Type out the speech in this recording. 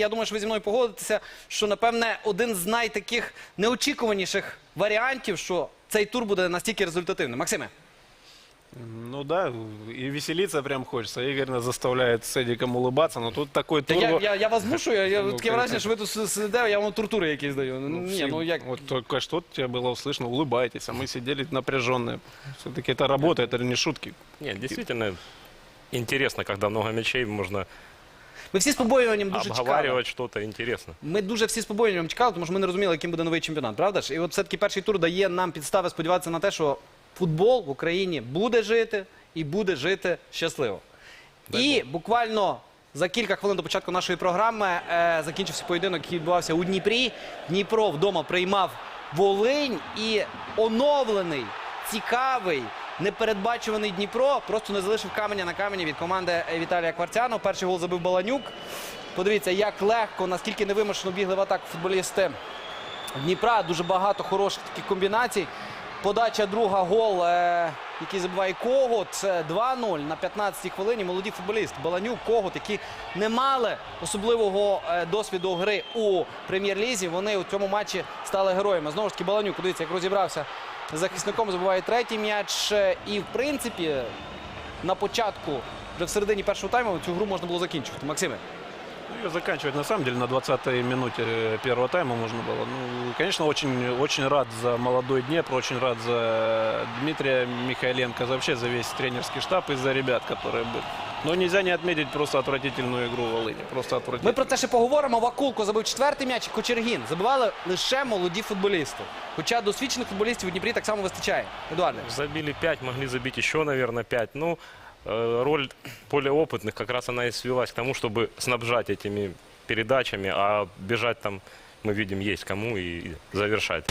Я думаю, що ви зі мною погодитеся, що напевне один з найтаких неочікуваніших варіантів, що цей тур буде настільки результативним. Максиме. Ну да, и веселиться прям хочется. Игорь нас заставляет с Эдиком улыбаться, но тут такой Та турбо... я, я, я вас змушую, я, я Ну, таке враження, конечно. що ви тут с- сидите, я вам тортури якісь даю. Ну, ні, Все- ну як. Вот только что тебе было услышно, улыбайтесь, а мы сидели напряженные. Все-таки это работа, это не шутки. Нет, действительно интересно, когда много мячей, можно ми всі з побоюванням дуже чекали. обговаривать что-то интересно. Ми дуже всі з побоюванням чекали, тому що ми не розуміли, яким буде новий чемпіонат, правда ж? І от все-таки перший тур дає нам підстави сподіватися на те, що футбол в Україні буде жити і буде жити щасливо. І буквально за кілька хвилин до початку нашої програми е, закінчився поєдинок, який відбувався у Дніпрі. Дніпро вдома приймав Волинь і оновлений, цікавий. Непередбачуваний Дніпро просто не залишив каменя на камені від команди Віталія Кварцяного. Перший гол забив Баланюк. Подивіться, як легко, наскільки невимушено бігли в атаку футболісти Дніпра. Дуже багато хороших таких комбінацій. Подача друга гол, е, який забиває Когот. Це 2-0 на 15-й хвилині. Молоді футболісти Баланюк, Когот, які не мали особливого е, досвіду гри у прем'єр-лізі. Вони у цьому матчі стали героями. Знову ж таки, Баланюк, дивіться, як розібрався захисником, забиває третій м'яч. І в принципі, на початку, вже в середині першого тайму, цю гру можна було закінчувати. Максиме. Ну, Ее заканчивать на самом деле на 20-й минуте э, первого тайма можно было. Ну, конечно, очень, очень рад за молодой Днепр, очень рад за Дмитрия Михайленко, за вообще за весь тренерский штаб и за ребят, которые были. Но нельзя не отметить просто отвратительную игру Волыни. Просто Ми отвратительную. про це ще поговоримо. Вакулко забив четвертий м'яч. Кочергін забивали лише молоді футболісти. Хоча досвідчених футболістів у Дніпрі так само вистачає. Едуарде. Забили 5, могли забить еще, наверное, 5. Ну, э, роль более опытных как раз она и свелась к тому, чтобы снабжать этими передачами, а бежать там, мы видим, есть кому и и завершать.